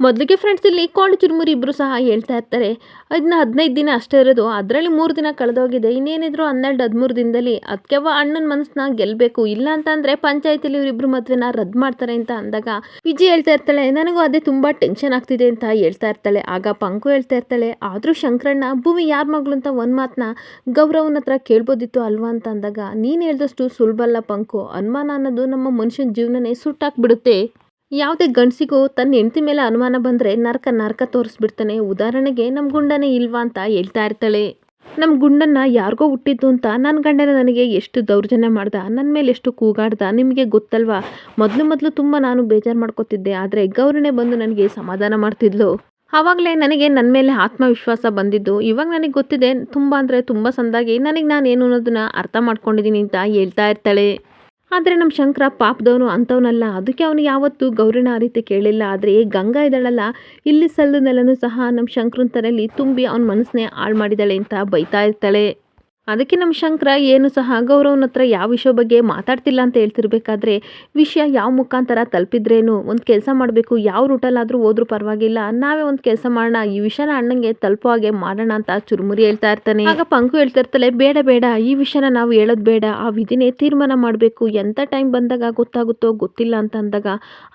ಮೊದಲಿಗೆ ಫ್ರೆಂಡ್ಸ್ ಇಲ್ಲಿ ಕೋಳಿ ಚುರುಮುರಿ ಇಬ್ಬರು ಸಹ ಹೇಳ್ತಾ ಇರ್ತಾರೆ. ಅದನ್ನ ಹದಿನೈದು ದಿನ ಅಷ್ಟೇ ಇರೋದು. ಅದರಲ್ಲಿ ಮೂರು ದಿನ ಕಳೆದೋಗಿದೆ. ಇನ್ನೇನಿದ್ರು ಹನ್ನೆರಡು, ಹದಿಮೂರು ದಿನದಲ್ಲಿ ಅದಕ್ಕೆವ ಅಣ್ಣನ ಮನಸ್ಸನ್ನ ಗೆಲ್ಲಬೇಕು ಇಲ್ಲ ಅಂತಂದರೆ ಪಂಚಾಯತಿಲಿ ಇವರಿಬ್ಬರು ಮದುವೆನ ರದ್ದು ಮಾಡ್ತಾರೆ ಅಂತ ಅಂದಾಗ ವಿಜಿ ಹೇಳ್ತಾ ಇರ್ತಾಳೆ, ನನಗೂ ಅದೇ ತುಂಬ ಟೆನ್ಷನ್ ಆಗ್ತಿದೆ ಅಂತ ಹೇಳ್ತಾ ಇರ್ತಾಳೆ. ಆಗ ಪಂಕು ಹೇಳ್ತಾ ಇರ್ತಾಳೆ, ಆದರೂ ಶಂಕರಣ್ಣ, ಭೂಮಿ ಯಾರ ಮಗಳು ಅಂತ ಒಂದು ಮಾತನ್ನ ಗೌರವನ ಹತ್ರ ಕೇಳ್ಬೋದಿತ್ತು ಅಲ್ವಾ? ಅಂತ ಅಂದಾಗ, ನೀನು ಹೇಳ್ದಷ್ಟು ಸುಲಭಲ್ಲ ಪಂಕು. ಅನುಮಾನ ಅನ್ನೋದು ನಮ್ಮ ಮನುಷ್ಯನ ಜೀವನನೇ ಸುಟ್ಟಾಕ್ಬಿಡುತ್ತೆ. ಯಾವುದೇ ಗಂಡಸಿಗೂ ತನ್ನ ಹೆಂಡತಿ ಮೇಲೆ ಅನುಮಾನ ಬಂದರೆ ನರಕ ನರಕ ತೋರಿಸ್ಬಿಡ್ತಾನೆ. ಉದಾಹರಣೆಗೆ ನಮ್ಮ ಗುಂಡನೇ ಇಲ್ವಾ? ಅಂತ ಹೇಳ್ತಾ ಇರ್ತಾಳೆ. ನಮ್ಮ ಗುಂಡನ್ನ ಯಾರಿಗೋ ಹುಟ್ಟಿದ್ದು ಅಂತ ನನ್ನ ಗಂಡನ ನನಗೆ ಎಷ್ಟು ದೌರ್ಜನ್ಯ ಮಾಡ್ದ ನನ್ನ ಮೇಲೆ ಎಷ್ಟು ಕೂಗಾಡ್ದ, ನಿಮಗೆ ಗೊತ್ತಲ್ವಾ? ಮೊದಲು ಮೊದಲು ತುಂಬ ನಾನು ಬೇಜಾರು ಮಾಡ್ಕೋತಿದ್ದೆ, ಆದರೆ ಗೌರಿನೇ ಬಂದು ನನಗೆ ಸಮಾಧಾನ ಮಾಡ್ತಿದ್ಲು. ಆವಾಗಲೇ ನನಗೆ ನನ್ನ ಮೇಲೆ ಆತ್ಮವಿಶ್ವಾಸ ಬಂದಿದ್ದು. ಇವಾಗ ನನಗೆ ಗೊತ್ತಿದೆ, ತುಂಬ ಅಂದರೆ ತುಂಬ ಸಂದಾಗಿ ನನಗೆ ನಾನು ಏನು ಅನ್ನೋದನ್ನ ಅರ್ಥ ಮಾಡ್ಕೊಂಡಿದ್ದೀನಿ ಅಂತ ಹೇಳ್ತಾ ಇರ್ತಾಳೆ. ಆದರೆ ನಮ್ಮ ಶಂಕರ ಪಾಪದವನು ಅಂಥವನಲ್ಲ ಅದಕ್ಕೆ ಅವನು ಯಾವತ್ತೂ ಗೌರಿನ ಆ ರೀತಿ ಕೇಳಿಲ್ಲ. ಆದರೆ ಈ ಗಂಗಾ ಇದ್ದಾಳಲ್ಲ, ಇಲ್ಲಿ ಸಲ್ಲದಲ್ಲೂ ಸಹ ನಮ್ಮ ಶಂಕರನ ತಲೆಯಲ್ಲಿ ತುಂಬಿ ಅವನ ಮನಸ್ಸನ್ನೇ ಹಾಳು ಮಾಡಿದ್ದಾಳೆ ಅಂತ ಬೈತಾ ಇರ್ತಾಳೆ. ಅದಕ್ಕೆ ನಮ್ಮ ಶಂಕರ ಏನು ಸಹ ಗೌರವನ ಹತ್ರ ಯಾವ ವಿಷಯ ಬಗ್ಗೆ ಮಾತಾಡ್ತಿಲ್ಲ ಅಂತ ಹೇಳ್ತಿರ್ಬೇಕಾದ್ರೆ, ವಿಷಯ ಯಾವ ಮುಖಾಂತರ ತಲುಪಿದ್ರೇನು, ಒಂದು ಕೆಲಸ ಮಾಡಬೇಕು, ಯಾವ ರೂಟಲ್ಲಾದರೂ ಹೋದ್ರೂ ಪರವಾಗಿಲ್ಲ, ನಾವೇ ಒಂದು ಕೆಲಸ ಮಾಡೋಣ, ಈ ವಿಷಯನ ಅಣ್ಣಂಗೆ ತಲುಪೋ ಹಾಗೆ ಮಾಡೋಣ ಅಂತ ಚುರುಮುರಿ ಹೇಳ್ತಾ ಇರ್ತಾನೆ. ಆಗ ಪಂಕು ಹೇಳ್ತಾ ಇರ್ತಾಳೆ, ಬೇಡ ಬೇಡ, ಈ ವಿಷಯನ ನಾವು ಹೇಳೋದು ಬೇಡ, ಆ ವಿಧಿನೇ ತೀರ್ಮಾನ ಮಾಡಬೇಕು ಎಂಥ ಟೈಮ್ ಬಂದಾಗ ಗೊತ್ತಾಗುತ್ತೋ ಗೊತ್ತಿಲ್ಲ ಅಂತ ಅಂದಾಗ,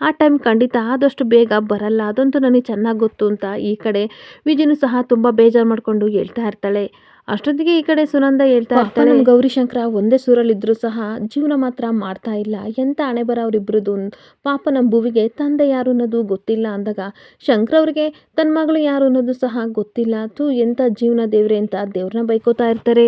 ಆ ಟೈಮ್ ಖಂಡಿತ ಆದಷ್ಟು ಬೇಗ ಬರಲ್ಲ, ಅದಂತೂ ನನಗೆ ಚೆನ್ನಾಗಿ ಗೊತ್ತು ಅಂತ ಈ ಕಡೆ ವಿಜಿನೂ ಸಹ ತುಂಬ ಬೇಜಾರು ಮಾಡಿಕೊಂಡು ಹೇಳ್ತಾ ಇರ್ತಾಳೆ. ಅಷ್ಟೊತ್ತಿಗೆ ಈ ಕಡೆ ಸುನಂದ ಹೇಳ್ತಾ ಇರ್ತಾರೆ ಗೌರಿಶಂಕರ ಒಂದೇ ಸೂರಲ್ಲಿದ್ದರೂ ಸಹ ಜೀವನ ಮಾತ್ರ ಮಾಡ್ತಾ ಇಲ್ಲ. ಎಂತ ಹಣೆ ಬರ ಅವರಿಬ್ಬರದು ಪಾಪ ನಮ್ಮ ಭುವಿಗೆ ತಂದೆ ಯಾರು ಅನ್ನೋದು ಗೊತ್ತಿಲ್ಲ ಅಂದಾಗ ಶಂಕರ ಅವ್ರಿಗೆ ತನ್ನ ಮಗಳು ಯಾರು ಅನ್ನೋದು ಸಹ ಗೊತ್ತಿಲ್ಲ. ತು ಎಂತ ಜೀವನ ದೇವ್ರೆ ಅಂತ ದೇವ್ರನ್ನ ಬೈಕೋತಾ ಇರ್ತಾರೆ.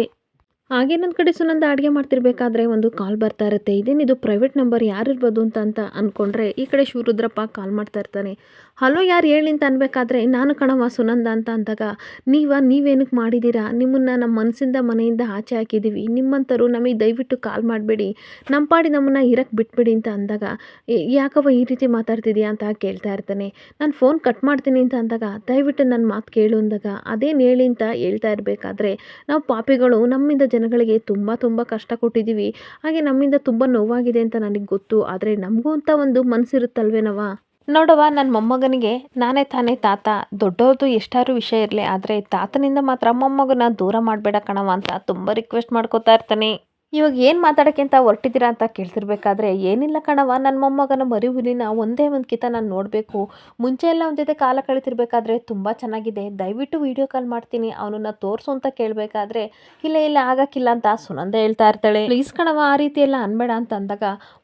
ಹಾಗೆ ನನ್ನ ಕಡೆ ಸುನಂದ ಅಡುಗೆ ಮಾಡ್ತಿರ್ಬೇಕಾದ್ರೆ ಒಂದು ಕಾಲ್ ಬರ್ತಾ ಇರುತ್ತೆ. ಇದೇನಿದು ಪ್ರೈವೇಟ್ ನಂಬರ್ ಯಾರಿರ್ಬೋದು ಅಂತ ಅಂತ ಅಂದ್ಕೊಂಡ್ರೆ ಈ ಕಡೆ ಶಿವರುದ್ರಪ್ಪ ಕಾಲ್ ಮಾಡ್ತಾ ಇರ್ತಾನೆ. ಹಲೋ ಯಾರು ಹೇಳಿ? ಅಂತ ಅನ್ಬೇಕಾದ್ರೆ, ನಾನು ಕಣವ ಸುನಂದ ಅಂತ ಅಂದಾಗ, ನೀವ ನೀವೇನಕ್ಕೆ ಮಾಡಿದ್ದೀರಾ ನಿಮ್ಮನ್ನು ನಮ್ಮ ಮನಸ್ಸಿಂದ ಮನೆಯಿಂದ ಆಚೆ ಹಾಕಿದ್ದೀವಿ ನಿಮ್ಮಂಥರು ನಮಗೆ ದಯವಿಟ್ಟು ಕಾಲ್ ಮಾಡಬೇಡಿ. ನಮ್ಮ ಪಾಡಿ ನಮ್ಮನ್ನು ಇರಕ್ಕೆ ಬಿಟ್ಬಿಡಿ ಅಂತ ಅಂದಾಗ ಯಾಕವ ಈ ರೀತಿ ಮಾತಾಡ್ತಿದ್ಯಾ? ಅಂತ ಕೇಳ್ತಾ ಇರ್ತಾನೆ. ನಾನು ಫೋನ್ ಕಟ್ ಮಾಡ್ತೀನಿ ಅಂತ ಅಂದಾಗ, ದಯವಿಟ್ಟು ನನ್ನ ಮಾತು ಕೇಳು ಅಂದಾಗ, ಅದೇನು ಹೇಳಿ? ಅಂತ ಹೇಳ್ತಾ ಇರಬೇಕಾದ್ರೆ, ನಾವು ಪಾಪಿಗಳು, ನಮ್ಮಿಂದ ಜನಗಳಿಗೆ ತುಂಬ ತುಂಬ ಕಷ್ಟ ಕೊಟ್ಟಿದ್ದೀವಿ. ಹಾಗೆ ನಮ್ಮಿಂದ ತುಂಬ ನೋವಾಗಿದೆ ಅಂತ ನನಗೆ ಗೊತ್ತು. ಆದರೆ ನಮಗೂ ಅಂತ ಒಂದು ಮನಸ್ಸಿರುತ್ತಲ್ವೇನವ ನೋಡವ ನನ್ನ ಮೊಮ್ಮಗನಿಗೆ ನಾನೇ ತಾನೇ ತಾತ. ದೊಡ್ಡವ್ರದ್ದು ಎಷ್ಟಾರು ವಿಷಯ ಇರಲಿ, ಆದರೆ ತಾತನಿಂದ ಮಾತ್ರ ಮೊಮ್ಮಗನ ದೂರ ಮಾಡಬೇಡ ಕಣವ ಅಂತ ತುಂಬ ರಿಕ್ವೆಸ್ಟ್ ಮಾಡ್ಕೋತಾ ಇರ್ತಾನೆ. ಇವಾಗ ಏನು ಮಾತಾಡೋಕ್ಕೆ ಅಂತ ಹೊರಟಿದ್ದೀರಾ ಅಂತ ಕೇಳ್ತಿರ್ಬೇಕಾದ್ರೆ, ಏನಿಲ್ಲ ಕಣವ ನನ್ನ ಮೊಮ್ಮಗನ ಮರಿ ಹುಲಿನ ಒಂದೇ ಒಂದು ಕಿತ ನಾನು ನೋಡಬೇಕು. ಮುಂಚೆ ಎಲ್ಲ ಅವನ ಜೊತೆ ಕಾಲ ಕಳಿತಿರ್ಬೇಕಾದ್ರೆ ತುಂಬ ಚೆನ್ನಾಗಿದೆ. ದಯವಿಟ್ಟು ವಿಡಿಯೋ ಕಾಲ್ ಮಾಡ್ತೀನಿ, ಅವನನ್ನು ತೋರಿಸು ಅಂತ ಕೇಳಬೇಕಾದ್ರೆ, ಇಲ್ಲ ಇಲ್ಲ, ಆಗಕ್ಕಿಲ್ಲ ಅಂತ ಸುನಂದ ಹೇಳ್ತಾ ಇರ್ತಾಳೆ. ಪ್ಲೀಸ್ ಕಣವ ಆ ರೀತಿ ಎಲ್ಲ ಅನ್ಬೇಡ ಅಂತ ಅಂದಾಗ,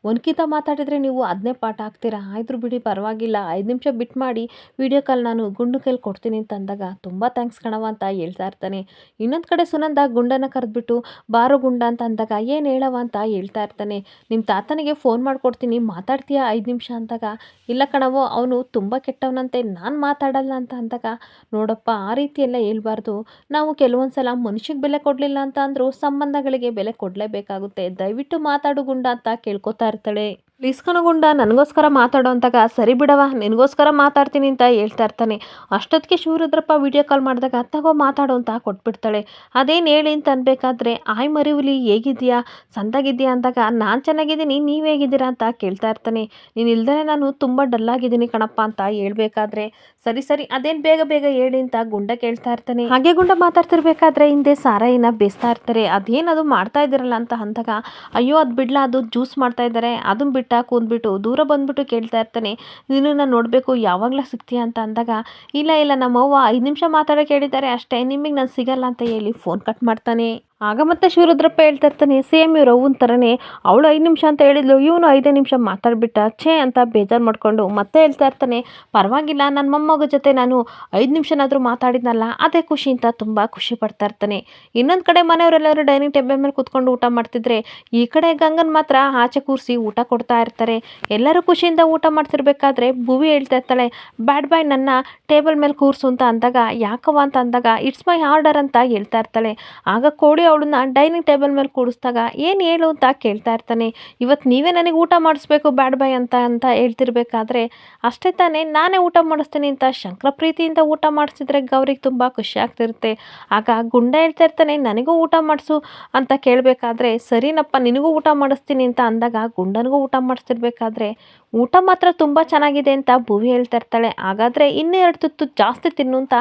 ಒಂದು ಕಿತ ಮಾತಾಡಿದರೆ ನೀವು ಅದನ್ನೇ ಪಾಠ ಹಾಕ್ತೀರಾ? ಆಯ್ತು ಬಿಡಿ, ಪರವಾಗಿಲ್ಲ, ಐದು ನಿಮಿಷ ಬಿಟ್ಟು ಮಾಡಿ ವಿಡಿಯೋ ಕಾಲ್ ನಾನು ಗುಂಡು ಕೈಲಿ ಕೊಡ್ತೀನಿ ಅಂತ ಅಂದಾಗ, ತುಂಬ ಥ್ಯಾಂಕ್ಸ್ ಕಣವ ಅಂತ ಹೇಳ್ತಾ ಇರ್ತಾನೆ. ಇನ್ನೊಂದು ಕಡೆ ಸುನಂದ ಗುಂಡನ ಕರೆದ್ಬಿಟ್ಟು, ಬಾರೋ ಗುಂಡ ಅಂತ ಅಂದಾಗ ಏನು ಹೇಳವ ಅಂತ ಹೇಳ್ತಾ ಇರ್ತಾನೆ. ನಿಮ್ಮ ತಾತನಿಗೆ ಫೋನ್ ಮಾಡಿಕೊಡ್ತೀನಿ, ಮಾತಾಡ್ತೀಯಾ ಐದು ನಿಮಿಷ ಅಂದಾಗ? ಇಲ್ಲ ಕಣವೋ ಅವನು ತುಂಬ ಕೆಟ್ಟವನಂತೆ, ನಾನು ಮಾತಾಡಲ್ಲ ಅಂತ ಅಂದಾಗ? ನೋಡಪ್ಪ, ಆ ರೀತಿ ಎಲ್ಲ ಹೇಳ್ಬಾರ್ದು. ನಾವು ಕೆಲವೊಂದು ಸಲ ಮನುಷ್ಯಗೆ ಬೆಲೆ ಕೊಡಲಿಲ್ಲ ಅಂತ ಅಂದರೂ ಸಂಬಂಧಗಳಿಗೆ ಬೆಲೆ ಕೊಡಲೇಬೇಕಾಗುತ್ತೆ. ದಯವಿಟ್ಟು ಮಾತಾಡು ಗುಂಡ ಅಂತ ಕೇಳ್ಕೊತಾ ಇರ್ತಾಳೆ. ಪ್ಲೀಸ್ ಕಣಗುಂಡ, ನನಗೋಸ್ಕರ ಮಾತಾಡೋ ಅಂತಾಗ ಸರಿ ಬಿಡವ ನಿನಗೋಸ್ಕರ ಮಾತಾಡ್ತೀನಿ ಅಂತ ಹೇಳ್ತಾ ಇರ್ತಾನೆ. ಅಷ್ಟೊತ್ತಿಗೆ ಶಿವರುದ್ರಪ್ಪ ವಿಡಿಯೋ ಕಾಲ್ ಮಾಡಿದಾಗ, ತಗೋ ಮಾತಾಡು ಅಂತ ಕೊಟ್ಬಿಡ್ತಾಳೆ. ಅದೇನು ಹೇಳಿ ಅಂತ ಅನ್ಬೇಕಾದ್ರೆ, ಆಯ್ ಮರಿವುಲಿ ಹೇಗಿದ್ಯಾ ಸಂದಾಗಿದ್ಯಾ ಅಂದಾಗ, ನಾನು ಚೆನ್ನಾಗಿದ್ದೀನಿ, ನೀವು ಹೇಗಿದ್ದೀರಾ? ಅಂತ ಕೇಳ್ತಾ ಇರ್ತಾನೆ. ನೀನು ಇಲ್ದೇ ನಾನು ತುಂಬ ಡಲ್ಲಾಗಿದ್ದೀನಿ ಕಣಪ್ಪ ಅಂತ ಹೇಳ್ಬೇಕಾದ್ರೆ, ಸರಿ ಸರಿ, ಅದೇನು ಬೇಗ ಬೇಗ ಹೇಳಿ ಅಂತ ಗುಂಡ ಕೇಳ್ತಾ ಇರ್ತಾನೆ. ಹಾಗೆ ಗುಂಡ ಮಾತಾಡ್ತಿರ್ಬೇಕಾದ್ರೆ, ಹಿಂದೆ ಸಾರಾಯಿನ ಬೇಯಿಸ್ತಾ ಇರ್ತಾರೆ. ಅದೇನದು ಮಾಡ್ತಾ ಇದ್ದೀರಲ್ಲ ಅಂತ ಅಂದಾಗ, ಅಯ್ಯೋ, ಅದು ಬಿಡ್ಲಾ, ಅದು ಜ್ಯೂಸ್ ಮಾಡ್ತಾ ಇದ್ದಾರೆ ಅದನ್ನ ಬಿಟ್ಟ ಕೂಂದ್ಬಿಟ್ಟು ದೂರ ಬಂದ್ಬಿಟ್ಟು ಕೇಳ್ತಾ ಇರ್ತಾನೆ ನೀನು ನಾನು ನೋಡಬೇಕು, ಯಾವಾಗಲೂ ಸಿಗ್ತೀಯ ಅಂತ ಅಂದಾಗ, ಇಲ್ಲ ಇಲ್ಲ, ನಮ್ಮವ್ವ ಐದು ನಿಮಿಷ ಮಾತಾಡೋಕೆ ಹೇಳಿದ್ದಾರೆ, ಅಷ್ಟೇ ನಿಮಗೆ ನಾನು ಸಿಗಲ್ಲ ಅಂತ ಹೇಳಿ ಫೋನ್ ಕಟ್ ಮಾಡ್ತಾನೆ. ಆಗ ಮತ್ತೆ ಶಿವರುದ್ರಪ್ಪ ಹೇಳ್ತಾ ಇರ್ತಾನೆ ಸೇಮ್ ಇವ್ರು ಅವ್ವನ ಥರನೇ ಅವಳು ಐದು ನಿಮಿಷ ಅಂತ ಹೇಳಿದ್ಲು, ಇವನು ಐದೇ ನಿಮಿಷ ಮಾತಾಡ್ಬಿಟ್ಟ, ಛೇ ಅಂತ ಬೇಜಾರು ಮಾಡ್ಕೊಂಡು ಮತ್ತೆ ಹೇಳ್ತಾ ಇರ್ತಾನೆ, ಪರವಾಗಿಲ್ಲ ನನ್ನ ಮೊಮ್ಮಗ ಜೊತೆ ನಾನು ಐದು ನಿಮಿಷನಾದರೂ ಮಾತಾಡಿದ್ನಲ್ಲ, ಅದೇ ಖುಷಿ ಅಂತ ತುಂಬ ಖುಷಿ ಪಡ್ತಾ ಇರ್ತಾನೆ. ಇನ್ನೊಂದು ಕಡೆ ಮನೆಯವರೆಲ್ಲರೂ ಡೈನಿಂಗ್ ಟೇಬಲ್ ಮೇಲೆ ಕೂತ್ಕೊಂಡು ಊಟ ಮಾಡ್ತಿದ್ರೆ, ಈ ಕಡೆ ಗಂಗನ್ ಮಾತ್ರ ಆಚೆ ಕೂರಿಸಿ ಊಟ ಕೊಡ್ತಾ ಇರ್ತಾರೆ. ಎಲ್ಲರೂ ಖುಷಿಯಿಂದ ಊಟ ಮಾಡ್ತಿರ್ಬೇಕಾದ್ರೆ ಭುವಿ ಹೇಳ್ತಾ ಇರ್ತಾಳೆ, ಬ್ಯಾಡ್ ಬಾಯ್ ನನ್ನ, ಟೇಬಲ್ ಮೇಲೆ ಕೂರಿಸು ಅಂತ ಅಂದಾಗ ಯಾಕವ ಅಂತ ಅಂದಾಗ, ಇಟ್ಸ್ ಮೈ ಆರ್ಡರ್ ಅಂತ ಹೇಳ್ತಾ ಇರ್ತಾಳೆ. ಆಗ ಕೋಳಿ ಅವಳನ್ನ ಡೈನಿಂಗ್ ಟೇಬಲ್ ಮೇಲೆ ಕೂಡಿಸ್ದಾಗ ಏನು ಹೇಳು ಅಂತ ಕೇಳ್ತಾ ಇರ್ತಾನೆ. ಇವತ್ತು ನೀವೇ ನನಗೆ ಊಟ ಮಾಡಿಸ್ಬೇಕು ಬ್ಯಾಡ್ ಬೈ ಅಂತ ಅಂತ ಹೇಳ್ತಿರ್ಬೇಕಾದ್ರೆ ಅಷ್ಟೇ ತಾನೇ ನಾನೇ ಊಟ ಮಾಡಿಸ್ತೀನಿ ಅಂತ ಶಂಕರ ಪ್ರೀತಿಯಿಂದ ಊಟ ಮಾಡಿಸಿದ್ರೆ ಗೌರಿಗೆ ತುಂಬ ಖುಷಿ ಆಗ್ತಿರುತ್ತೆ. ಆಗ ಗುಂಡ ಹೇಳ್ತಾ ಇರ್ತಾನೆ, ನನಗೂ ಊಟ ಮಾಡಿಸು ಅಂತ ಕೇಳಬೇಕಾದ್ರೆ ಸರಿನಪ್ಪ ನಿನಗೂ ಊಟ ಮಾಡಿಸ್ತೀನಿ ಅಂತ ಅಂದಾಗ ಗುಂಡನಿಗೂ ಊಟ ಮಾಡಿಸ್ತಿರ್ಬೇಕಾದ್ರೆ ಊಟ ಮಾತ್ರ ತುಂಬ ಚೆನ್ನಾಗಿದೆ ಅಂತ ಭುವಿ ಹೇಳ್ತಾ ಇರ್ತಾಳೆ. ಹಾಗಾದರೆ ಇನ್ನೂ ಎರಡು ತುತ್ತು ಜಾಸ್ತಿ ತಿನ್ನು ಅಂತ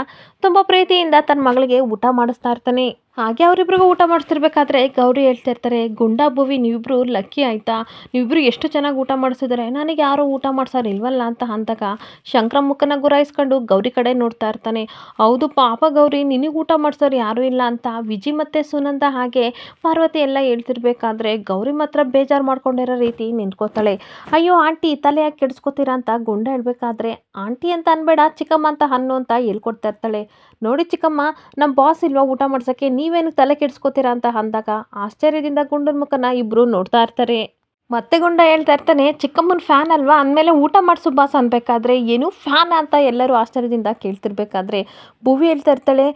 ತುಂಬ ಪ್ರೀತಿಯಿಂದ ತನ್ನ ಮಗಳಿಗೆ ಊಟ ಮಾಡಿಸ್ತಾ ಇರ್ತಾನೆ. ಹಾಗೆ ಅವರಿಬ್ರಿಗೂ ಊಟ ಮಾಡಿಸ್ತಿರ್ಬೇಕಾದ್ರೆ ಗೌರಿ ಹೇಳ್ತಾ ಇರ್ತಾರೆ, ಗುಂಡ ಭುವಿ, ನೀವಿಬ್ರು ಲಕ್ಕಿ ಆಯಿತಾ? ನೀವಿಬ್ರು ಎಷ್ಟು ಚೆನ್ನಾಗಿ ಊಟ ಮಾಡಿಸಿದ್ರೆ? ನನಗೆ ಯಾರೂ ಊಟ ಮಾಡ್ಸೋರು ಇಲ್ವಲ್ಲ ಅಂತ ಅಂದಾಗ ಶಂಕರ ಮುಖನ ಗುರಾಯಿಸ್ಕೊಂಡು ಗೌರಿ ಕಡೆ ನೋಡ್ತಾ ಇರ್ತಾನೆ. ಹೌದು ಪಾಪ ಗೌರಿ, ನಿನಗೆ ಊಟ ಮಾಡಿಸೋರು ಯಾರೂ ಇಲ್ಲ ಅಂತ ವಿಜಿ ಮತ್ತು ಸುನಂದ ಹಾಗೆ ಪಾರ್ವತಿ ಎಲ್ಲ ಹೇಳ್ತಿರ್ಬೇಕಾದ್ರೆ ಗೌರಿ ಮಾತ್ರ ಬೇಜಾರು ಮಾಡ್ಕೊಂಡಿರೋ ರೀತಿ ನಿಂತ್ಕೋತಾಳೆ. ಅಯ್ಯೋ ಆಂಟಿ, ತಲೆ ಯಾಕೆ ಕೆಡಿಸ್ಕೋತೀರಾ ಅಂತ ಗುಂಡ ಹೇಳ್ಬೇಕಾದ್ರೆ, ಆಂಟಿ ಅಂತ ಅನ್ಬೇಡ, ಚಿಕ್ಕಮ್ಮ ಅಂತ ಹಣ್ಣು ಅಂತ ಹೇಳ್ಕೊಡ್ತಾ ಇರ್ತಾಳೆ. ನೋಡಿ ಚಿಕ್ಕಮ್ಮ ನಮ್ಮ ಬಾಸ್ ಇಲ್ವಾ ಊಟ ಮಾಡ್ಸೋಕ್ಕೆ? ನೀವೇನು ತಲೆ ಕೆಡಿಸ್ಕೋತೀರಾ ಅಂತ ಅಂದಾಗ ಆಶ್ಚರ್ಯದಿಂದ ಗುಂಡನ ಮುಖನ ಇಬ್ಬರು ನೋಡ್ತಾ ಇರ್ತಾರೆ. ಮತ್ತೆ ಗುಂಡ ಹೇಳ್ತಾ ಇರ್ತಾನೆ, ಚಿಕ್ಕಮ್ಮನ ಫ್ಯಾನ್ ಅಲ್ವಾ? ಅಂದಮೇಲೆ ಊಟ ಮಾಡಿಸು ಬಾಸ್ ಅನ್ಬೇಕಾದ್ರೆ, ಏನು ಫ್ಯಾನ್ ಅಂತ ಎಲ್ಲರೂ ಆಶ್ಚರ್ಯದಿಂದ ಕೇಳ್ತಿರ್ಬೇಕಾದ್ರೆ, ಭುವಿ ಹೇಳ್ತಾ ಇರ್ತಾಳೆ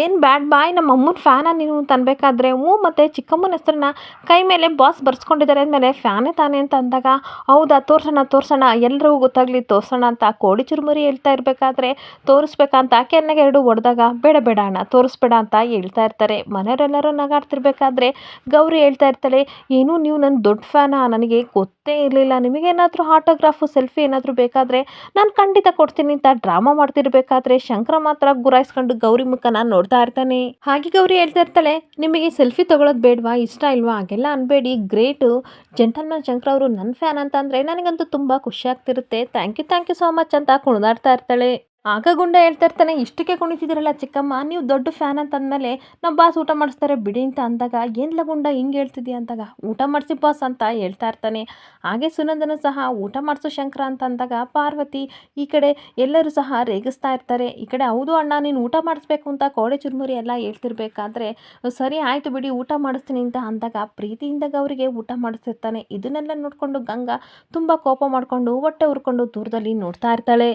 ಏನು ಬ್ಯಾಡ್ ಬಾಯ್, ನಮ್ಮ ಅಮ್ಮನ ಫ್ಯಾನ ನೀನು ತನ್ಬೇಕಾದ್ರೆ. ಹ್ಞೂ ಮತ್ತು ಚಿಕ್ಕಮ್ಮನ ಹೆಸ್ರನ್ನ ಕೈ ಮೇಲೆ ಬಾಸ್ ಬರ್ಸ್ಕೊಂಡಿದ್ದಾರೆ ಅಂದಮೇಲೆ ಫ್ಯಾನೇ ತಾನೇ ಅಂತ ಅಂದಾಗ, ಹೌದಾ, ತೋರ್ಸೋಣ ತೋರ್ಸೋಣ ಎಲ್ಲರಿಗೂ ಗೊತ್ತಾಗಲಿ, ತೋರ್ಸೋಣ ಅಂತ ಕೋಡಿ ಚುರುಮುರಿ ಹೇಳ್ತಾ ಇರಬೇಕಾದ್ರೆ ತೋರಿಸ್ಬೇಕಂತ ಕೆನ್ನೆಗೆ ಎರಡು ಹೊಡೆದಾಗ, ಬೇಡ ಬೇಡ ಅಣ್ಣ, ತೋರಿಸ್ಬೇಡ ಅಂತ ಹೇಳ್ತಾ ಇರ್ತಾರೆ. ಮನೆಯವರೆಲ್ಲರೂ ನಗಾಡ್ತಿರ್ಬೇಕಾದ್ರೆ ಗೌರಿ ಹೇಳ್ತಾ ಇರ್ತಾಳೆ, ಏನು ನೀವು ನನ್ನ ದೊಡ್ಡ ಫ್ಯಾನ ನನಗೆ ಗೊತ್ತೇ ಇರಲಿಲ್ಲ. ನಿಮಗೇನಾದರೂ ಆಟೋಗ್ರಾಫು ಸೆಲ್ಫಿ ಏನಾದರೂ ಬೇಕಾದರೆ ನಾನು ಖಂಡಿತ ಕೊಡ್ತೀನಿ ಅಂತ ಡ್ರಾಮಾ ಮಾಡ್ತಿರ್ಬೇಕಾದ್ರೆ ಶಂಕರ ಮಾತ್ರ ಗುರಾಯಿಸ್ಕೊಂಡು ಗೌರಿ ಮುಖನ ನೋಡ್ತಾ ಇರ್ತಾನೆ. ಹಾಗೆ ಗೌರಿ ಹೇಳ್ತಾ ಇರ್ತಾಳೆ, ನಿಮಗೆ ಸೆಲ್ಫಿ ತಗೊಳ್ಳೋದು ಬೇಡವಾ? ಇಷ್ಟ ಇಲ್ವಾ? ಹಾಗೆಲ್ಲ ಅನ್ಬೇಡಿ. ಗ್ರೇಟು. ಜೆಂಟಲ್ಮನ್ ಶಂಕರ್ ಅವರು ನನ್ನ ಫ್ಯಾನ್ ಅಂತ ಅಂದರೆ ನನಗಂತೂ ತುಂಬ ಖುಷಿ ಆಗ್ತಿರುತ್ತೆ. Thank you thank you so much ಅಂತ ಕುಣಿದಾಡ್ತಾ ಇರ್ತಾಳೆ. ಆಗ ಗುಂಡ ಹೇಳ್ತಾ ಇರ್ತಾನೆ ಇಷ್ಟಕ್ಕೆ ಕುಣಿತಿದ್ದೀರಲ್ಲ ಚಿಕ್ಕಮ್ಮ, ನೀವು ದೊಡ್ಡ ಫ್ಯಾನ್ ಅಂತ ಅಂದಮೇಲೆ ನಮ್ಮ ಬಾಸ್ ಊಟ ಮಾಡಿಸ್ತಾರೆ ಬಿಡಿ ಅಂತ ಅಂದಾಗ ಏನಿಲ್ಲ ಗುಂಡ ಹಿಂಗೆ ಹೇಳ್ತಿದ್ದಿ ಅಂದಾಗ, ಊಟ ಮಾಡಿಸಿ ಬಾಸ್ ಅಂತ ಹೇಳ್ತಾ ಇರ್ತಾನೆ. ಹಾಗೆ ಸುನಂದನು ಸಹ ಊಟ ಮಾಡಿಸು ಶಂಕರ ಅಂತ ಅಂದಾಗ ಪಾರ್ವತಿ ಈ ಕಡೆ ಎಲ್ಲರೂ ಸಹ ರೇಗಿಸ್ತಾ ಇರ್ತಾರೆ. ಈ ಕಡೆ ಹೌದು ಅಣ್ಣ, ನೀನು ಊಟ ಮಾಡಿಸ್ಬೇಕು ಅಂತ ಕೋಡೆ ಚುರುಮುರಿ ಎಲ್ಲ ಹೇಳ್ತಿರ್ಬೇಕಾದ್ರೆ, ಸರಿ ಆಯಿತು ಬಿಡಿ, ಊಟ ಮಾಡಿಸ್ತೀನಿ ಅಂತ ಅಂದಾಗ ಪ್ರೀತಿಯಿಂದ ಅವರಿಗೆ ಊಟ ಮಾಡಿಸ್ತಿರ್ತಾನೆ. ಇದನ್ನೆಲ್ಲ ನೋಡಿಕೊಂಡು ಗಂಗಾ ತುಂಬ ಕೋಪ ಮಾಡಿಕೊಂಡು ಹೊಟ್ಟೆ ಉರ್ಕೊಂಡು ದೂರದಲ್ಲಿ ನೋಡ್ತಾ ಇರ್ತಾಳೆ.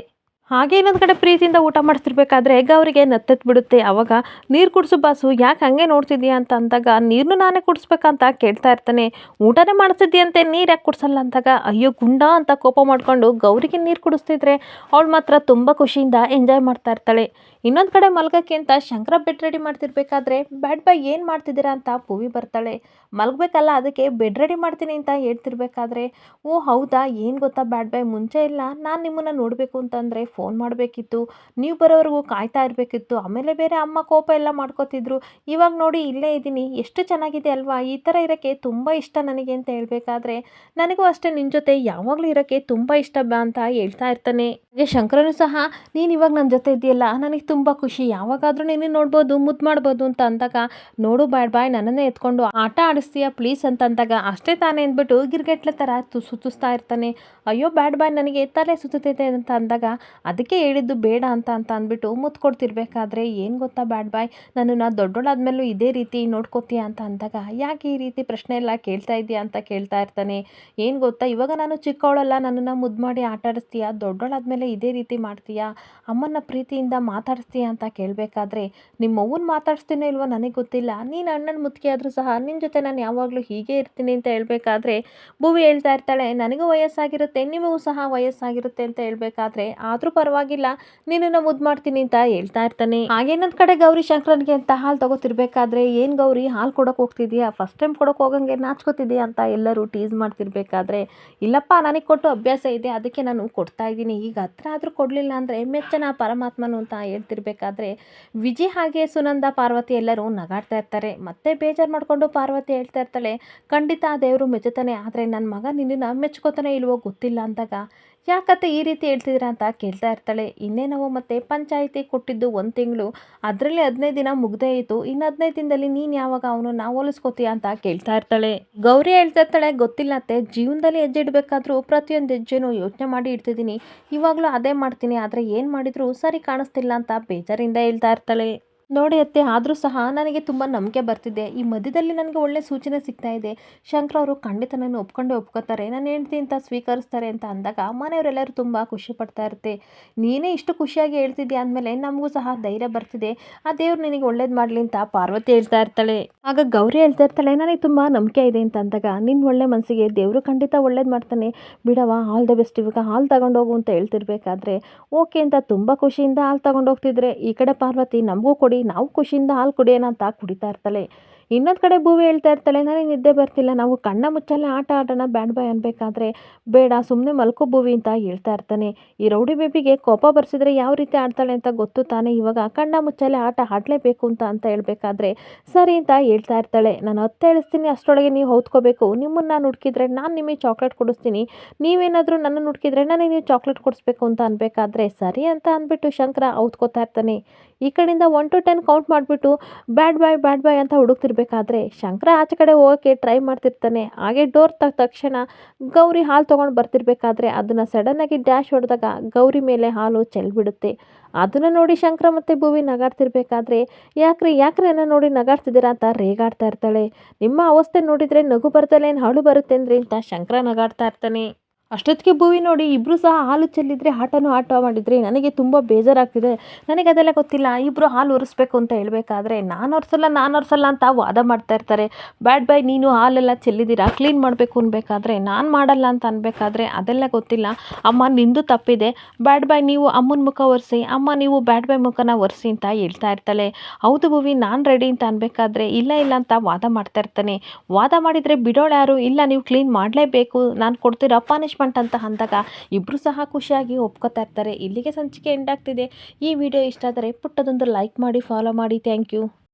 ಹಾಗೆ ಇನ್ನೊಂದು ಕಡೆ ಪ್ರೀತಿಯಿಂದ ಊಟ ಮಾಡಿಸ್ತಿರ್ಬೇಕಾದ್ರೆ ಗೌರಿಗೆ ನತ್ತೆತ್ತು ಬಿಡುತ್ತೆ. ಅವಾಗ ನೀರು ಕುಡಿಸು ಬಾಸು, ಯಾಕೆ ಹಾಗೆ ನೋಡ್ತಿದ್ಯಾ ಅಂತ ಅಂದಾಗ ನೀರನ್ನು ನಾನೇ ಕುಡಿಸ್ಬೇಕಂತ ಕೇಳ್ತಾ ಇರ್ತಾನೆ. ಊಟನೇ ಮಾಡಿಸ್ತಿದ್ಯಂತೆ ನೀರು ಯಾಕೆ ಕುಡಿಸಲ್ಲ ಅಂದಾಗ, ಅಯ್ಯೋ ಗುಂಡ ಅಂತ ಕೋಪ ಮಾಡಿಕೊಂಡು ಗೌರಿಗೆ ನೀರು ಕುಡಿಸ್ತಿದ್ರೆ, ಅವಳು ಮಾತ್ರ ತುಂಬ ಖುಷಿಯಿಂದ ಎಂಜಾಯ್ ಮಾಡ್ತಾ ಇರ್ತಾಳೆ. ಇನ್ನೊಂದು ಕಡೆ ಮಲ್ಗಕ್ಕೆ ಅಂತ ಶಂಕರ ಬೆಡ್ ರೆಡಿ ಮಾಡ್ತಿರ್ಬೇಕಾದ್ರೆ ಬ್ಯಾಡ್ ಬಾಯ್ ಏನು ಮಾಡ್ತಿದ್ದೀರಾ ಅಂತ ಪೂವಿ ಬರ್ತಾಳೆ. ಮಲಗಬೇಕಲ್ಲ ಅದಕ್ಕೆ ಬೆಡ್ ರೆಡಿ ಮಾಡ್ತೀನಿ ಅಂತ ಹೇಳ್ತಿರ್ಬೇಕಾದ್ರೆ, ಓ ಹೌದಾ, ಏನು ಗೊತ್ತಾ ಬ್ಯಾಡ್ ಬಾಯ್ ಮುಂಚೆ ಇಲ್ಲ, ನಾನು ನಿಮ್ಮನ್ನು ನೋಡಬೇಕು ಅಂತಂದರೆ ಫೋನ್ ಮಾಡಬೇಕಿತ್ತು, ನೀವು ಬರೋವರೆಗೂ ಕಾಯ್ತಾ ಇರಬೇಕಿತ್ತು, ಆಮೇಲೆ ಬೇರೆ ಅಮ್ಮ ಕೋಪ ಎಲ್ಲ ಮಾಡ್ಕೋತಿದ್ರು, ಇವಾಗ ನೋಡಿ ಇಲ್ಲೇ ಇದ್ದೀನಿ, ಎಷ್ಟು ಚೆನ್ನಾಗಿದೆ ಅಲ್ವಾ, ಈ ಥರ ಇರೋಕ್ಕೆ ತುಂಬ ಇಷ್ಟ ನನಗೆ ಅಂತ ಹೇಳಬೇಕಾದ್ರೆ, ನನಗೂ ಅಷ್ಟೇ ನಿನ್ನ ಜೊತೆ ಯಾವಾಗಲೂ ಇರೋಕ್ಕೆ ತುಂಬ ಇಷ್ಟ ಬಾ ಅಂತ ಹೇಳ್ತಾ ಇರ್ತಾನೆ. ಶಂಕರನು ಸಹ, ನೀನು ಇವಾಗ ನನ್ನ ಜೊತೆ ಇದೆಯಲ್ಲ, ನನಗೆ ತುಂಬ ಖುಷಿ. ಯಾವಾಗಾದರೂ ನೀನು ನೋಡ್ಬೋದು ಮುದ್ದು ಮಾಡ್ಬೋದು ಅಂತ ಅಂದಾಗ, ನೋಡು ಬ್ಯಾಡ್ ಬಾಯ್, ನನ್ನನ್ನೇ ಎತ್ಕೊಂಡು ಆಟ ಆಡಿಸ್ತೀಯ, ಪ್ಲೀಸ್ ಅಂತ ಅಂದಾಗ, ಅಷ್ಟೇ ತಾನೇ ಅಂದ್ಬಿಟ್ಟು ಗಿರ್ಗೆಟ್ಲೆ ಥರ ಸುತ್ತಿಸ್ತಾ ಇರ್ತಾನೆ. ಅಯ್ಯೋ, ಬ್ಯಾಡ್ ಬಾಯ್ ನನಗೆ ತಲೆ ಸುತ್ತುತ್ತೈತೆ ಅಂತ ಅಂದಾಗ, ಅದಕ್ಕೆ ಹೇಳಿದ್ದು ಬೇಡ ಅಂತ ಅಂತ ಅಂದ್ಬಿಟ್ಟು ಮುತ್ತು ಕೊಡ್ತಿರ್ಬೇಕಾದ್ರೆ, ಏನು ಗೊತ್ತಾ ಬ್ಯಾಡ್ ಬಾಯ್? ನನ್ನನ್ನು ದೊಡ್ಡೋಳಾದ್ಮೇಲೂ ಇದೇ ರೀತಿ ನೋಡ್ಕೋತೀಯ ಅಂತ ಅಂದಾಗ, ಯಾಕೆ ಈ ರೀತಿ ಪ್ರಶ್ನೆ ಎಲ್ಲ ಕೇಳ್ತಾ ಇದೆಯಾ ಅಂತ ಕೇಳ್ತಾ ಇರ್ತಾನೆ. ಏನು ಗೊತ್ತಾ? ಇವಾಗ ನಾನು ಚಿಕ್ಕವಳಲ್ಲ, ನನ್ನನ್ನು ಮುದ್ದು ಮಾಡಿ ಆಟ ಆಡಿಸ್ತೀಯ, ದೊಡ್ಡೋಳಾದ್ಮೇಲೆ ಇದೇ ರೀತಿ ಮಾಡ್ತೀಯಾ? ಅಮ್ಮನ ಪ್ರೀತಿಯಿಂದ ಮಾತಾಡಿಸ್ತೀಯ ಅಂತ ಕೇಳಬೇಕಾದ್ರೆ, ನಿಮ್ಮ ಅವ್ವನ ಮಾತಾಡಿಸ್ತೀನೋ ಇಲ್ವೋ ನನಗೆ ಗೊತ್ತಿಲ್ಲ. ನೀನು ಅಣ್ಣನ ಮುತ್ತಿಗೆ ಆದರೂ ಸಹ ನಿನ್ನ ಜೊತೆ ನಾನು ಯಾವಾಗಲೂ ಹೀಗೆ ಇರ್ತೀನಿ ಅಂತ ಹೇಳಬೇಕಾದ್ರೆ, ಭುವಿ ಹೇಳ್ತಾ ಇರ್ತಾಳೆ, ನನಗೂ ವಯಸ್ಸಾಗಿರುತ್ತೆ, ನಿಮಗೂ ಸಹ ವಯಸ್ಸಾಗಿರುತ್ತೆ ಅಂತ ಹೇಳಬೇಕಾದ್ರೆ, ಆದರೂ ಪರವಾಗಿಲ್ಲ, ನಿನ್ನನ್ನು ಮುದ್ದು ಮಾಡ್ತೀನಿ ಅಂತ ಹೇಳ್ತಾ ಇರ್ತಾನೆ. ಹಾಗೇನೊಂದು ಕಡೆ ಗೌರಿ ಶಂಕರನ್ಗೆ ಅಂತ ಹಾಲು ತಗೋತಿರ್ಬೇಕಾದ್ರೆ, ಏನು ಗೌರಿ, ಹಾಲು ಕೊಡೋಕೆ ಹೋಗ್ತಿದ್ಯಾ? ಫಸ್ಟ್ ಟೈಮ್ ಕೊಡೋಕೆ ಹೋಗಂಗೆ ನಾಚ್ಕೋತಿದ್ಯಾ? ಅಂತ ಎಲ್ಲರೂ ಟೀಸ್ ಮಾಡ್ತಿರ್ಬೇಕಾದ್ರೆ, ಇಲ್ಲಪ್ಪ, ನನಗೆ ಕೊಟ್ಟು ಅಭ್ಯಾಸ ಇದೆ, ಅದಕ್ಕೆ ನಾನು ಕೊಡ್ತಾ ಇದ್ದೀನಿ. ಈಗ ಹತ್ರ ಆದರೂ ಕೊಡಲಿಲ್ಲ ಅಂದರೆ ಮೆಚ್ಚನ ಪರಮಾತ್ಮನು ಅಂತ ಹೇಳ್ತಿರ್ಬೇಕಾದ್ರೆ ವಿಜಿ ಹಾಗೆ ಸುನಂದ, ಪಾರ್ವತಿ ಎಲ್ಲರೂ ನಗಾಡ್ತಾ ಇರ್ತಾರೆ. ಮತ್ತೆ ಬೇಜಾರು ಮಾಡಿಕೊಂಡು ಪಾರ್ವತಿ ಹೇಳ್ತಾ ಇರ್ತಾಳೆ, ಖಂಡಿತ ಆ ದೇವರು ಮೆಚ್ಚುತ್ತಾನೆ, ಆದರೆ ನನ್ನ ಮಗ ನಿನ್ನನ್ನು ಮೆಚ್ಕೋತಾನೆ ಇಲ್ವೋ ಗೊತ್ತಿಲ್ಲ ಅಂದಾಗ ಯಾಕತ್ತೆ ಈ ರೀತಿ ಹೇಳ್ತಿದ್ದೀರಾ ಅಂತ ಕೇಳ್ತಾ ಇರ್ತಾಳೆ. ಇನ್ನೇ ನಾವು ಮತ್ತೆ ಪಂಚಾಯಿತಿ ಕೊಟ್ಟಿದ್ದು ಒಂದು ತಿಂಗಳು, ಅದರಲ್ಲಿ ಹದಿನೈದು ದಿನ ಮುಗ್ದೇ ಇತ್ತು. ಇನ್ನು ಹದಿನೈದು ದಿನದಲ್ಲಿ ನೀನು ಯಾವಾಗ ಅವನು ನಾವು ಹೋಲಿಸ್ಕೋತೀಯ ಅಂತ ಕೇಳ್ತಾ ಇರ್ತಾಳೆ. ಗೌರಿ ಹೇಳ್ತಾ ಇರ್ತಾಳೆ, ಗೊತ್ತಿಲ್ಲ ಅತ್ತೆ, ಜೀವನದಲ್ಲಿ ಹೆಜ್ಜೆ ಇಡಬೇಕಾದ್ರೂ ಪ್ರತಿಯೊಂದು ಹೆಜ್ಜೆನೂ ಯೋಚನೆ ಮಾಡಿ ಇಡ್ತಿದ್ದೀನಿ. ಇವಾಗಲೂ ಅದೇ ಮಾಡ್ತೀನಿ, ಆದರೆ ಏನು ಮಾಡಿದರೂ ಸರಿ ಕಾಣಿಸ್ತಿಲ್ಲ ಅಂತ ಬೇಜಾರಿಂದ ಹೇಳ್ತಾ ಇರ್ತಾಳೆ. ನೋಡಿ ಅತ್ತೆ, ಆದರೂ ಸಹ ನನಗೆ ತುಂಬ ನಂಬಿಕೆ ಬರ್ತಿದೆ. ಈ ಮಧ್ಯದಲ್ಲಿ ನನಗೆ ಒಳ್ಳೆ ಸೂಚನೆ ಸಿಗ್ತಾ ಇದೆ. ಶಂಕರ್ ಅವರು ಖಂಡಿತ ನನ್ನ ಒಪ್ಕೊಂಡೇ ಒಪ್ಕೋತಾರೆ. ನನ್ನ ಹೆಂಡತಿ ಅಂತ ಸ್ವೀಕರಿಸ್ತಾರೆ ಅಂತ ಅಂದಾಗ ಮನೆಯವರೆಲ್ಲರೂ ತುಂಬ ಖುಷಿ ಪಡ್ತಾ ಇರುತ್ತೆ. ನೀನೇ ಇಷ್ಟು ಖುಷಿಯಾಗಿ ಹೇಳ್ತಿದ್ದೆ ಅಂದಮೇಲೆ ನಮಗೂ ಸಹ ಧೈರ್ಯ ಬರ್ತಿದೆ. ಆ ದೇವ್ರು ನಿನಗೆ ಒಳ್ಳೇದು ಮಾಡಲಿ ಅಂತ ಪಾರ್ವತಿ ಹೇಳ್ತಾ ಇರ್ತಾಳೆ. ಆಗ ಗೌರಿ ಹೇಳ್ತಾ ಇರ್ತಾಳೆ, ನನಗೆ ತುಂಬ ನಂಬಿಕೆ ಇದೆ ಅಂತ ಅಂದಾಗ ನಿನ್ನ ಒಳ್ಳೆ ಮನಸ್ಸಿಗೆ ದೇವರು ಖಂಡಿತ ಒಳ್ಳೇದು ಮಾಡ್ತಾನೆ. ಬಿಡವ ಆಲ್ ದ ಬೆಸ್ಟ್ ಇವಾಗ ಹಾಲು ತಗೊಂಡೋಗು ಅಂತ ಹೇಳ್ತಿರ್ಬೇಕಾದ್ರೆ, ಓಕೆ ಅಂತ ತುಂಬ ಖುಷಿಯಿಂದ ಹಾಲು ತಗೊಂಡು ಹೋಗ್ತಿದ್ರೆ ಈ ಕಡೆ ಪಾರ್ವತಿ ನಮಗೂ ಕೊಡಿ ನಾವು ಖುಷಿಯಿಂದ ಹಾಲು ಕುಡಿಯೋಣ ಅಂತ ಕುಡಿತಾ ಇರ್ತಾಳೆ ಇನ್ನೊಂದು ಕಡೆ ಭೂವಿ ಹೇಳ್ತಾ ಇರ್ತಾಳೆ ನನಗೆ ನಿದ್ದೆ ಬರ್ತಿಲ್ಲ, ನಾವು ಕಣ್ಣ ಮುಚ್ಚಲ್ಲೇ ಆಟ ಆಡೋಣ, ಬ್ಯಾಡ್ ಬಾಯ್ ಅನ್ಬೇಕಾದ್ರೆ. ಬೇಡ ಸುಮ್ಮನೆ ಮಲ್ಕೋ ಭೂವಿ ಅಂತ ಹೇಳ್ತಾ ಇರ್ತಾನೆ. ಈ ರೌಡಿ ಬೇಬಿಗೆ ಕೋಪ ಬರ್ಸಿದ್ರೆ ಯಾವ ರೀತಿ ಆಡ್ತಾಳೆ ಅಂತ ಗೊತ್ತು ತಾನೆ, ಇವಾಗ ಕಣ್ಣ ಮುಚ್ಚಲ್ಲೇ ಆಟ ಆಡಲೇಬೇಕು ಅಂತ ಅಂತ ಹೇಳ್ಬೇಕಾದ್ರೆ ಸರಿ ಅಂತ ಹೇಳ್ತಾ ಇರ್ತಾಳೆ. ನಾನು ಹತ್ತು ಹೇಳಿಸ್ತೀನಿ, ಅಷ್ಟರೊಳಗೆ ನೀವು ಹೊತ್ಕೋಬೇಕು. ನಿಮ್ಮನ್ನು ನಾನು ಹುಡುಕಿದ್ರೆ ನಾನು ನಿಮಗೆ ಚಾಕ್ಲೇಟ್ ಕೊಡಿಸ್ತೀನಿ. ನೀವೇನಾದರೂ ನನ್ನನ್ನು ಹುಡುಕಿದ್ರೆ ನನಗೆ ನೀವು ಚಾಕ್ಲೇಟ್ ಕೊಡಿಸ್ಬೇಕು ಅಂತ ಅನ್ಬೇಕಾದ್ರೆ ಸರಿ ಅಂತ ಅಂದ್ಬಿಟ್ಟು ಶಂಕರ ಔತ್ಕೋತಾ ಇರ್ತಾನೆ. ಈ ಕಡೆಯಿಂದ ಒನ್ ಟು ಟೆನ್ ಕೌಂಟ್ ಮಾಡಿಬಿಟ್ಟು ಬ್ಯಾಡ್ ಬಾಯ್ ಬ್ಯಾಡ್ ಬಾಯ್ ಅಂತ ಹುಡುಕ್ತಿರ್ಬೇಕಾದ್ರೆ ಶಂಕರ ಆಚೆ ಕಡೆ ಹೋಗೋಕ್ಕೆ ಟ್ರೈ ಮಾಡ್ತಿರ್ತಾನೆ. ಹಾಗೆ ಡೋರ್ ತ ತಕ್ಷಣ ಗೌರಿ ಹಾಲು ತೊಗೊಂಡು ಬರ್ತಿರ್ಬೇಕಾದ್ರೆ ಅದನ್ನು ಸಡನ್ನಾಗಿ ಡ್ಯಾಶ್ ಹೊಡೆದಾಗ ಗೌರಿ ಮೇಲೆ ಹಾಲು ಚೆಲ್ಬಿಡುತ್ತೆ. ಅದನ್ನು ನೋಡಿ ಶಂಕರ ಮತ್ತು ಭೂವಿ ನಗಾಡ್ತಿರ್ಬೇಕಾದ್ರೆ, ಯಾಕ್ರಿ ಯಾಕ್ರಿ ಏನೋ ನೋಡಿ ನಗಾಡ್ತಿದ್ದೀರಾ? ಅಂತ ರೇಗಾಡ್ತಾ ಇರ್ತಾಳೆ. ನಿಮ್ಮ ಅವಸ್ಥೆ ನೋಡಿದರೆ ನಗು ಬರ್ತಲ್ಲ ಏನು ಹಾಳು ಬರುತ್ತೆ ಅಂದರೆ ಅಂತ ಶಂಕರ ನಗಾಡ್ತಾ ಇರ್ತಾನೆ. ಅಷ್ಟೊತ್ತಿಗೆ ಭೂವಿ ನೋಡಿ ಇಬ್ಬರೂ ಸಹ ಹಾಲು ಚೆಲ್ಲಿದ್ರೆ ಆಟನೂ ಆಟ ಮಾಡಿದ್ರಿ ನನಗೆ ತುಂಬ ಬೇಜಾರಾಗ್ತಿದೆ. ನನಗೆ ಅದೆಲ್ಲ ಗೊತ್ತಿಲ್ಲ ಇಬ್ಬರು ಹಾಲು ಒರೆಸ್ಬೇಕು ಅಂತ ಹೇಳಬೇಕಾದ್ರೆ ನಾನು ಒರೆಸಲ್ಲ ನಾನು ಒರೆಸಲ್ಲ ಅಂತ ವಾದ ಮಾಡ್ತಾ ಇರ್ತಾರೆ. ಬ್ಯಾಡ್ ಬೈ, ನೀನು ಹಾಲೆಲ್ಲ ಚೆಲ್ಲಿದ್ದೀರಾ, ಕ್ಲೀನ್ ಮಾಡಬೇಕು ಅನ್ಬೇಕಾದ್ರೆ ನಾನು ಮಾಡಲ್ಲ ಅಂತ ಅನ್ಬೇಕಾದ್ರೆ ಅದೆಲ್ಲ ಗೊತ್ತಿಲ್ಲ. ಅಮ್ಮ, ನಿಂದು ತಪ್ಪಿದೆ. ಬ್ಯಾಡ್ ಬಾಯ್ ನೀವು ಅಮ್ಮನ ಮುಖ ಒರೆಸಿ, ಅಮ್ಮ, ನೀವು ಬ್ಯಾಡ್ ಬಾಯ್ ಮುಖನ ಒರೆಸಿ ಅಂತ ಹೇಳ್ತಾ ಇರ್ತಾಳೆ. ಹೌದು ಭೂವಿ, ನಾನು ರೆಡಿ ಅಂತ ಅನ್ಬೇಕಾದ್ರೆ ಇಲ್ಲ ಇಲ್ಲ ಅಂತ ವಾದ ಮಾಡ್ತಾ ಇರ್ತಾನೆ. ವಾದ ಮಾಡಿದರೆ ಬಿಡೋಳು ಯಾರು? ಇಲ್ಲ, ನೀವು ಕ್ಲೀನ್ ಮಾಡಲೇಬೇಕು. ನಾನು ಕೊಡ್ತೀರಾ ಕೊಡ್ತಿರೋ ಪನಿಷ್ಮೆಂಟ್ ಅಂತ ಅಂದಾಗ ಇಬ್ಬರು ಸಹ ಖುಷಿಯಾಗಿ ಒಪ್ಕೋತಾ ಇರ್ತಾರೆ. ಇಲ್ಲಿಗೆ ಸಂಚಿಕೆ ಎಂಡ್ ಆಗ್ತಿದೆ. ಈ ವಿಡಿಯೋ ಇಷ್ಟ ಆದರೆ ಪುಟ್ಟದೊಂದು ಲೈಕ್ ಮಾಡಿ ಫಾಲೋ ಮಾಡಿ. Thank you